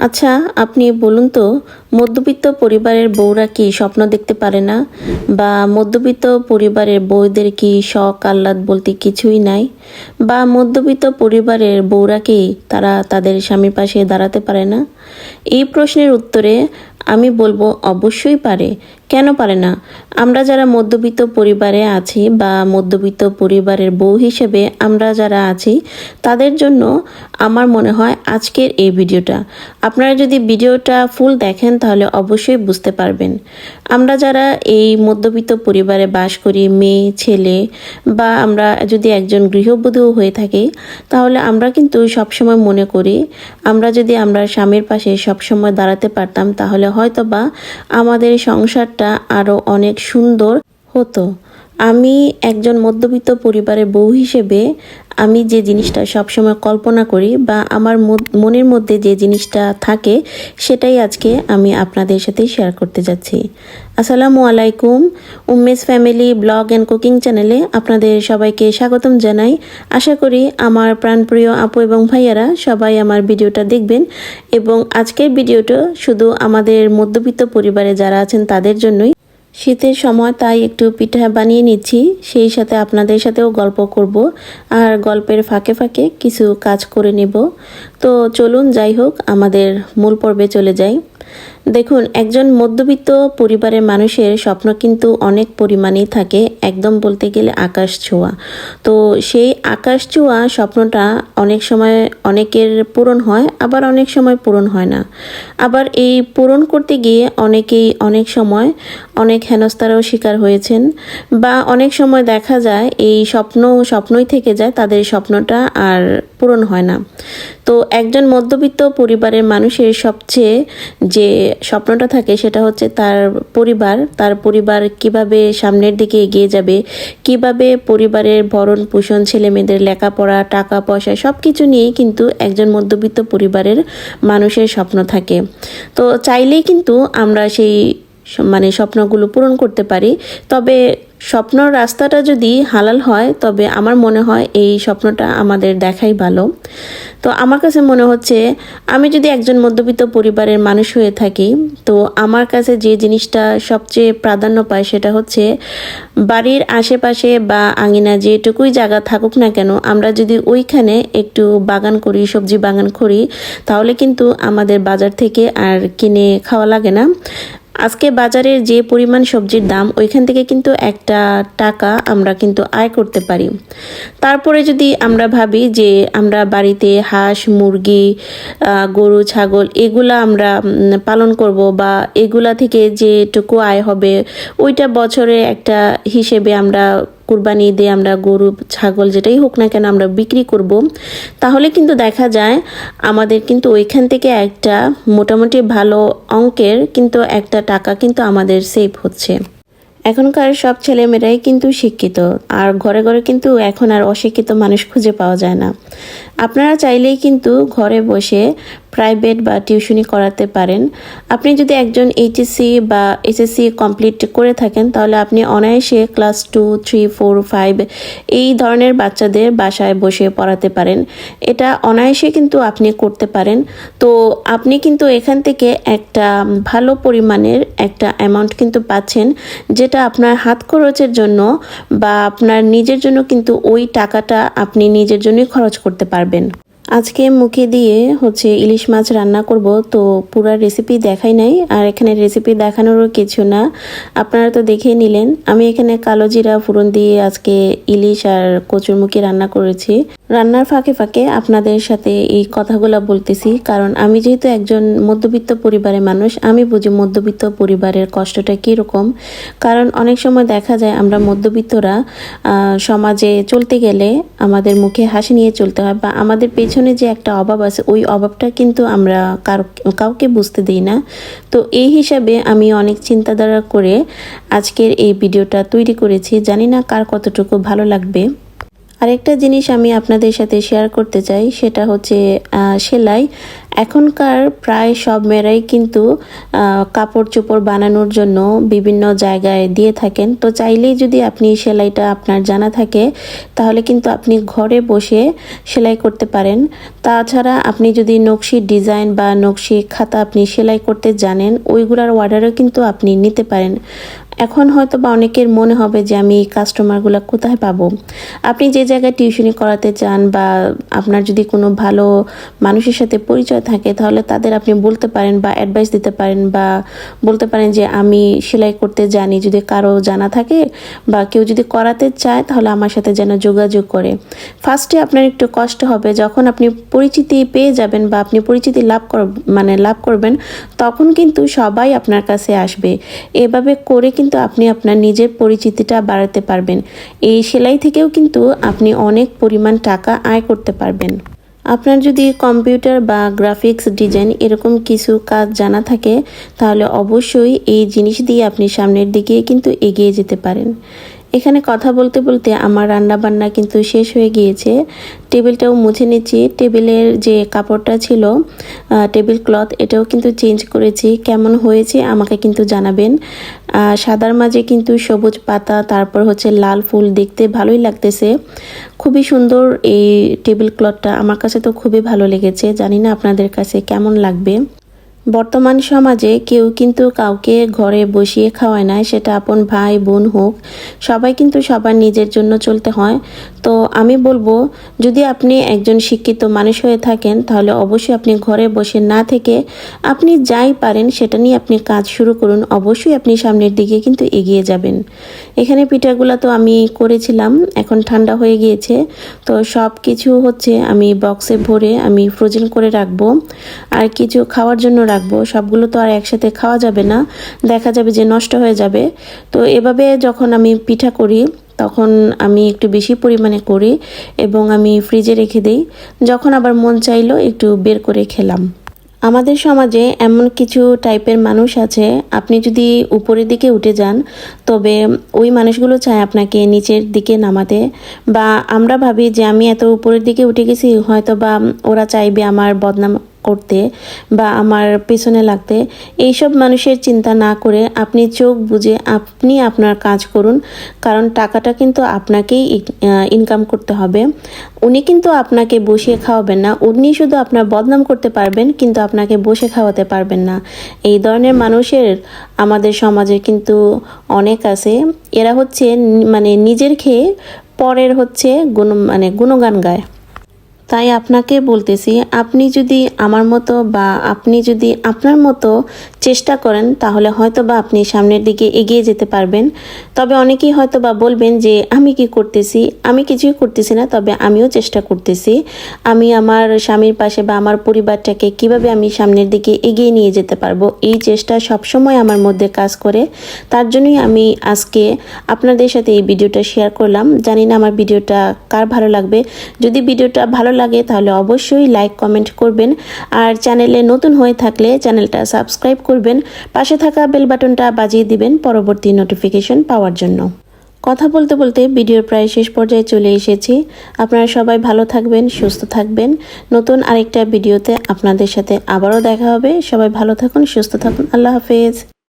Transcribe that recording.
আচ্ছা আপনি বলুন তো, মধ্যবিত্ত পরিবারের বউরা কি স্বপ্ন দেখতে পারে না? বা মধ্যবিত্ত পরিবারের বউদের কি শখ, আহ্লাদ বলতে কিছুই নাই? বা মধ্যবিত্ত পরিবারের বউরা কি তারা তাদের স্বামীর পাশে দাঁড়াতে পারে না? এই প্রশ্নের উত্তরে আমি বলব, অবশ্যই পারে। কেন পারে না? আমরা যারা মধ্যবিত্ত পরিবারে আছি বা মধ্যবিত্ত পরিবারের বউ হিসেবে আমরা যারা আছি, তাদের জন্য আমার মনে হয় আজকের এই ভিডিওটা। আপনারা যদি ভিডিওটা ফুল দেখেন, তাহলে অবশ্যই বুঝতে পারবেন। আমরা যারা এই মধ্যবিত্ত পরিবারে বাস করি, মেয়ে, ছেলে, বা আমরা যদি একজন গৃহবধূ হয়ে থাকি, তাহলে আমরা কিন্তু সবসময় মনে করি, আমরা যদি আমরা স্বামীর পাশে সবসময় দাঁড়াতে পারতাম, তাহলে হয়তো বা আমাদের সংসারটা আরও অনেক সুন্দর হতো। আমি একজন মধ্যবিত্ত পরিবারের বউ হিসেবে আমি যে জিনিসটা সবসময় কল্পনা করি বা আমার মনের মধ্যে যে জিনিসটা থাকে, সেটাই আজকে আমি আপনাদের সাথে শেয়ার করতে যাচ্ছি। আসসালামু আলাইকুম। Umesh family blog and cooking চ্যানেলে আপনাদের সবাইকে স্বাগতম জানাই। আশা করি আমার প্রাণপ্রিয় আপু এবং ভাইয়ারা সবাই আমার ভিডিওটা দেখবেন এবং আজকের ভিডিওটা শুধু আমাদের মধ্যবিত্ত পরিবারে যারা আছেন তাদের জন্যই শীতের সময় তাই একটু পিঠা বানিয়ে নিচ্ছি। সেই সাথে আপনাদের সাথেও গল্প করব আর গল্পের ফাঁকে ফাঁকে কিছু কাজ করে নেব। তো চলুন যাই হোক, আমাদের মূল পর্বে চলে যাই। দেখুন, একজন মধ্যবিত্ত পরিবারের মানুষের স্বপ্ন কিন্তু অনেক পরিমাণেই থাকে, একদম বলতে গেলে আকাশ ছোঁয়া। তো সেই আকাশ ছোঁয়া স্বপ্নটা অনেক সময় অনেকের পূরণ হয়, আবার অনেক সময় পূরণ হয় না। আবার এই পূরণ করতে গিয়ে অনেকেই অনেক সময় অনেক হেনস্থারও শিকার হয়েছেন বা অনেক সময় দেখা যায় এই স্বপ্ন, স্বপ্নই থেকে যায়, তাদের স্বপ্নটা আর পূরণ হয় না। তো একজন মধ্যবিত্ত পরিবারের মানুষের সবচেয়ে যে স্বপ্নটা থাকে সেটা হচ্ছে তার পরিবার তার পরিবার কীভাবে সামনের দিকে এগিয়ে যাবে, কীভাবে পরিবারের ভরণ পোষণ ছেলে মেয়েদের লেখাপড়া, টাকা পয়সা সব কিছু নিয়েই কিন্তু একজন মধ্যবিত্ত পরিবারের মানুষের স্বপ্ন থাকে। তো চাইলেই কিন্তু আমরা সেই মানে স্বপ্নগুলো পূরণ করতে পারি। তবে স্বপ্নর রাস্তাটা যদি হালাল হয়, তবে আমার মনে হয় এই স্বপ্নটা আমাদের দেখাই ভালো। তো আমার কাছে মনে হচ্ছে, আমি যদি একজন মধ্যবিত্ত পরিবারের মানুষ হয়ে থাকি, তো আমার কাছে যে জিনিসটা সবচেয়ে প্রাধান্য পায় সেটা হচ্ছে, বাড়ির আশেপাশে বা আঙিনা যেটুকুই জায়গা থাকুক না কেন, আমরা যদি ওইখানে একটু বাগান করি, সবজি বাগান করি, তাহলে কিন্তু আমাদের বাজার থেকে আর কিনে খাওয়া লাগে না। আজকে বাজারের যে পরিমাণ সবজির দাম, ওইখান থেকে কিন্তু একটা টাকা আমরা কিন্তু আয় করতে পারি। তারপরে যদি আমরা ভাবি যে আমরা বাড়িতে হাঁস, মুরগি গরু, ছাগল এগুলা আমরা পালন করব বা এগুলা থেকে যেটুকু আয় হবে, ওইটা বছরে একটা হিসেবে আমরা কুরবানি ঈদে আমরা গরু, ছাগল যেটাই হোক না কেন আমরা বিক্রি করব। তাহলে কিন্তু দেখা যায় আমাদের কিন্তু ওইখান থেকে একটা মোটামুটি ভালো অঙ্কের কিন্তু একটা টাকা কিন্তু আমাদের সেভ হচ্ছে। এখনকার সব ছেলেমেয়েরাই কিন্তু শিক্ষিত, আর ঘরে ঘরে কিন্তু এখন আর অশিক্ষিত মানুষ খুঁজে পাওয়া যায় না। আপনারা চাইলেই কিন্তু ঘরে বসে প্রাইভেট বা টিউশনি করাতে পারেন। আপনি যদি একজন এইচএসসি বা এসএসসি কমপ্লিট করে থাকেন, তাহলে আপনি অনায়াসে class two three four five এই ধরনের বাচ্চাদের বাসায় বসে পড়াতে পারেন। এটা অনায়াসে কিন্তু আপনি করতে পারেন। তো আপনি কিন্তু এখান থেকে একটা ভালো পরিমাণের একটা অ্যামাউন্ট কিন্তু পাচ্ছেন, যেটা আপনার হাত খরচের জন্য বা আপনার নিজের জন্য কিন্তু ওই টাকাটা আপনি নিজের জন্যই খরচ করতে পারবেন। আজকে মুখে দিয়ে হচ্ছে ইলিশ মাছ রান্না করব, তো পুরো রেসিপি দেখাই নাই, আর এখানে রেসিপি দেখানোরও কিছু না। আপনারা তো দেখে নিলেন, আমি এখানে কালো জিরা, ফোড়ন দিয়ে আজকে ইলিশ আর কচুর মুখে রান্না করেছি। রান্নার ফাঁকে ফাঁকে আপনাদের সাথে এই কথাগুলো বলতেছি, কারণ আমি যেহেতু একজন মধ্যবিত্ত পরিবারের মানুষ, আমি বুঝি মধ্যবিত্ত পরিবারের কষ্টটা কীরকম। কারণ অনেক সময় দেখা যায় আমরা মধ্যবিত্তরা সমাজে চলতে গেলে আমাদের মুখে হাসি নিয়ে চলতে হয় বা আমাদের পেছনে যে একটা অভাব আছে, ওই অভাবটা কিন্তু আমরা কারও, কাউকে বুঝতে দিই না। তো এই হিসাবে আমি অনেক চিন্তাধারা করে আজকের এই ভিডিওটা তৈরি করেছি। জানি না কার কতটুকু ভালো লাগবে। আরেকটা জিনিস আমি আপনাদের সাথে শেয়ার করতে চাই, সেটা হচ্ছে সেলাই। এখনকার প্রায় সব মেয়েরাই কিন্তু কাপড় চোপড় বানানোর জন্য বিভিন্ন জায়গায় দিয়ে থাকেন। তো চাইলেই যদি আপনি সেলাইটা আপনার জানা থাকে, তাহলে কিন্তু আপনি ঘরে বসে সেলাই করতে পারেন। তাছাড়া আপনি যদি নকশি ডিজাইন বা নকশি খাতা আপনি সেলাই করতে জানেন, ওইগুলোর অর্ডারও কিন্তু আপনি নিতে পারেন। এখন হয়তো বা অনেকের মনে হবে যে আমি এই কাস্টমারগুলো কোথায় পাবো? আপনি যে জায়গায় টিউশনি করাতে চান বা আপনার যদি কোনো ভালো মানুষের সাথে পরিচয় থাকে, তাহলে তাদের আপনি বলতে পারেন বা অ্যাডভাইস দিতে পারেন বা বলতে পারেন যে আমি সেলাই করতে জানি, যদি কারও জানা থাকে বা কেউ যদি করাতে চায়, তাহলে আমার সাথে যেন যোগাযোগ করে। ফার্স্টে আপনার একটু কষ্ট হবে, যখন আপনি পরিচিতি পেয়ে যাবেন বা আপনি পরিচিতি লাভ কর মানে লাভ করবেন, তখন কিন্তু সবাই আপনার কাছে আসবে। এভাবে করে কিন্তু আপনি আপনার নিজের পরিচিতিটা বাড়াতে পারবেন। এই সেলাই থেকেও কিন্তু আপনি অনেক পরিমাণ টাকা আয় করতে পারবেন। আপনার যদি কম্পিউটার বা গ্রাফিক্স ডিজাইন এরকম কিছু কাজ জানা থাকে, তাহলে অবশ্যই এই জিনিস দিয়ে আপনি সামনের দিকে কিন্তু এগিয়ে যেতে পারেন। এখানে কথা বলতে বলতে আমার রান্না বান্না কিন্তু শেষ হয়ে গিয়েছে। টেবিলটাও মুছে নিচ্ছি। টেবিলের যে কাপড়টা ছিল টেবিল ক্লথ, এটাও কিন্তু চেঞ্জ করেছি। কেমন হয়েছে আমাকে কিন্তু জানাবেন। সাদার মাঝে কিন্তু সবুজ পাতা, তারপর হচ্ছে লাল ফুল দেখতে ভালোই লাগতেছে। খুবই সুন্দর এই টেবিল ক্লথটা। আমার কাছে তো খুবই ভালো লেগেছে। জানি না আপনাদের কাছে কেমন লাগবে। বর্তমান সমাজে কেউ কিন্তু কাউকে ঘরে বসিয়ে খাওয়ায় না, সেটা আপন ভাই, বোন হোক, সবাই কিন্তু সবার নিজের জন্য চলতে হয়। তো আমি বলব, যদি আপনি একজন শিক্ষিত মানুষ হয়ে থাকেন, তাহলে অবশ্যই আপনি ঘরে বসে না থেকে আপনি যাই পারেন, সেটা নিয়ে আপনি কাজ শুরু করুন। অবশ্যই আপনি সামনের দিকে কিন্তু এগিয়ে যাবেন। এখানে পিঠাগুলো তো আমি করেছিলাম, এখন ঠান্ডা হয়ে গিয়েছে। তো সব কিছু হচ্ছে আমি বক্সে ভরে আমি ফ্রোজেন করে রাখব। আর কিছু খাওয়ার জন্য রাখব। সবগুলো তো আর একসাথে খাওয়া যাবে না, দেখা যাবে যে নষ্ট হয়ে যাবে। তো এভাবে যখন আমি পিঠা করি, তখন আমি একটু বেশি পরিমাণে করি এবং আমি ফ্রিজে রেখে দিই। যখন আবার মন চাইলো, একটু বের করে খেলাম। আমাদের সমাজে এমন কিছু টাইপের মানুষ আছে, আপনি যদি উপরের দিকে উঠে যান, তবে ওই মানুষগুলো চায় আপনাকে নিচের দিকে নামাতে। বা আমরা ভাবি যে আমি এত উপরের দিকে উঠে গেছি হয়তো বা ওরা চাইবে আমার বদনাম করতে বা আমার পেছনে লাগতে, এইসব মানুষের চিন্তা না করে আপনি চোখ বুঝে আপনি আপনার কাজ করুন। কারণ টাকাটা কিন্তু আপনাকেই ইনকাম করতে হবে। উনি কিন্তু আপনাকে বসিয়ে খাওয়াবেন না। উনি শুধু আপনার বদনাম করতে পারবেন, কিন্তু আপনাকে বসে খাওয়াতে পারবেন না। এই ধরনের মানুষের আমাদের সমাজে কিন্তু অনেক আছে। এরা হচ্ছে মানে নিজের খেয়ে পরের হচ্ছে গুণ মানে গুণগান গায়। তাই আপনাকে বলতেছি, আপনি যদি আমার মতো বা আপনি যদি আপনার মতো চেষ্টা করেন, তাহলে হয়তো বা আপনি সামনের দিকে এগিয়ে যেতে পারবেন। তবে অনেকেই হয়তো বা বলবেন যে, আমি কি করতেছি? আমি কিছুই করতেছি না, তবে আমিও চেষ্টা করতেছি। আমি আমার স্বামীর পাশে বা আমার পরিবারটাকে কীভাবে আমি সামনের দিকে এগিয়ে নিয়ে যেতে পারব? এই চেষ্টা সবসময় আমার মধ্যে কাজ করে। তার জন্যই আমি আজকে আপনাদের সাথে এই ভিডিওটা শেয়ার করলাম। জানি না আমার ভিডিওটা কার ভালো লাগবে। যদি ভিডিওটা ভালো লাগে, তাহলে অবশ্যই লাইক কমেন্ট করবেন। আর চ্যানেলে নতুন হয়ে থাকলে চ্যানেলটা সাবস্ক্রাইব করবেন। পাশে থাকা বেল বাটনটা বাজিয়ে দিবেন পরবর্তী নোটিফিকেশন পাওয়ার জন্য। কথা বলতে বলতে ভিডিওর প্রায় শেষ পর্যায়ে চলে এসেছি। আপনারা সবাই ভালো থাকবেন, সুস্থ থাকবেন। নতুন আরেকটা ভিডিওতে আপনাদের সাথে আবারও দেখা হবে। সবাই ভালো থাকুন, সুস্থ থাকুন। আল্লাহ হাফেজ।